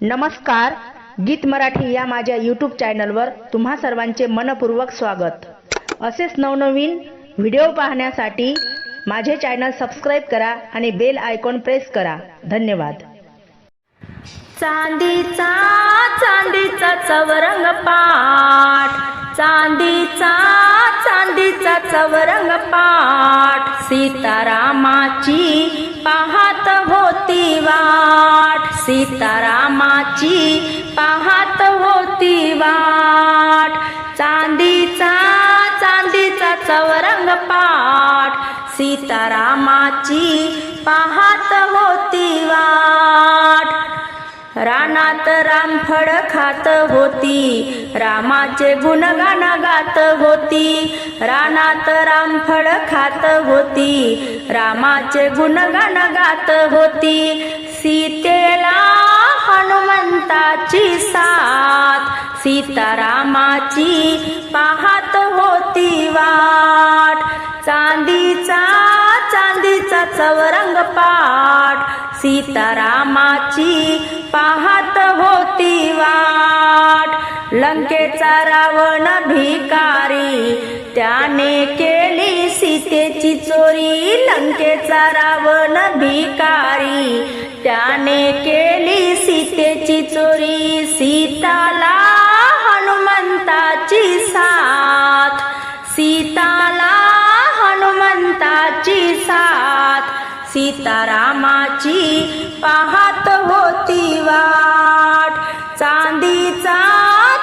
नमस्कार गीत मराठी या माझ्या यूट्यूब चॅनलवर तुम्हा सर्वांचे मनपूर्वक स्वागत. असेच नवनवीन व्हिडिओ पाहण्यासाठी माझे चॅनल सबस्क्राईब करा आणि बेल आयकॉन प्रेस करा. धन्यवाद. चांदीचा चांदीचा चवरंग पाट चांदीचा चांदीचा चवरंग पाठ. सीतारामाची पाहत होती वाट. सीतारामाची पाहत होती वाट. चांदीचा चांदीचा चवरंग पाठ. सीतारामाची पाहत होती वाट. रानात रामफळ खात होती रामाचे गुणगान गात होती. रानात रामफळ खात होती रामाचे गुणगान गात होती. सीतेला हनुमंताची साथ सीतारामाची पाहत होती वाट. चांदीचा चांदीचा चवरंग पाठ सीतारामाची पाहत होती वाट. लंकेचा रावण भिकारी त्याने केली सीतेची चोरी. लंकेचा रावण भिकारी त्याने केली सीतेची चोरी सीताला हनुमंताची साथ. सीताला हनुमंताची साथ. सीतारामाची पाहत होती वाट. चांदीचा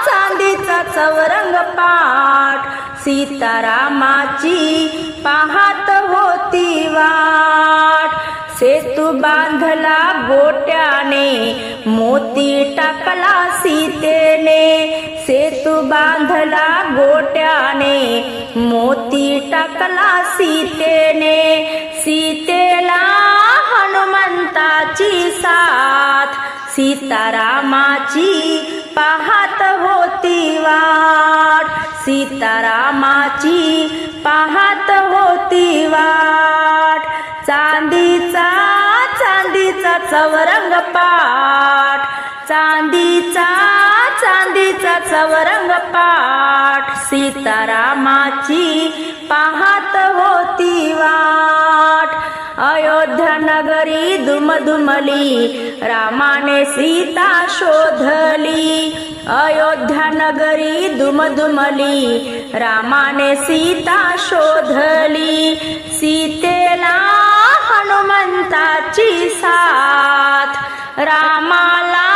चांदीचा चवरंग पाठ. सीतारामाची पाहत होती वाट. बांधला गोट्याने मोती टाकला सीतेने. सेतू बांधला गोट्याने मोती टाकला सीतेने. सीतेला हनुमंताची साथ सीतारामाची पाहत होती वाट. सीतारामाची पाहत होती वाट. चांदीचा चांदीचा चवरंग पाठ चांदीचा चांदीचा चवरंग पाठ सीतारामाची पाहत होती वाट. अयोध्या नगरी दुमदुमली रामाने सीता शोधली. अयोध्या नगरी दुमदुमली रामाने सीता शोधली. सीतेला हनुमंताची सा रामाला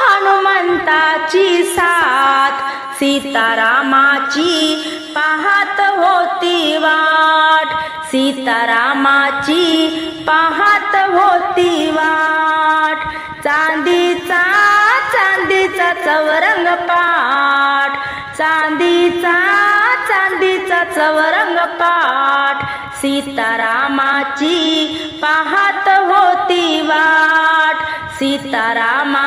हनुमंताची साथ सीतारामाची पाहत होती वाट सीतारामाची पाहत होती वाट. चांदीचा चांदीचा चवरंग पाठ चांदीचा चांदीचा चवरंग पाठ सीतारामाची पाहत होती सीतारामा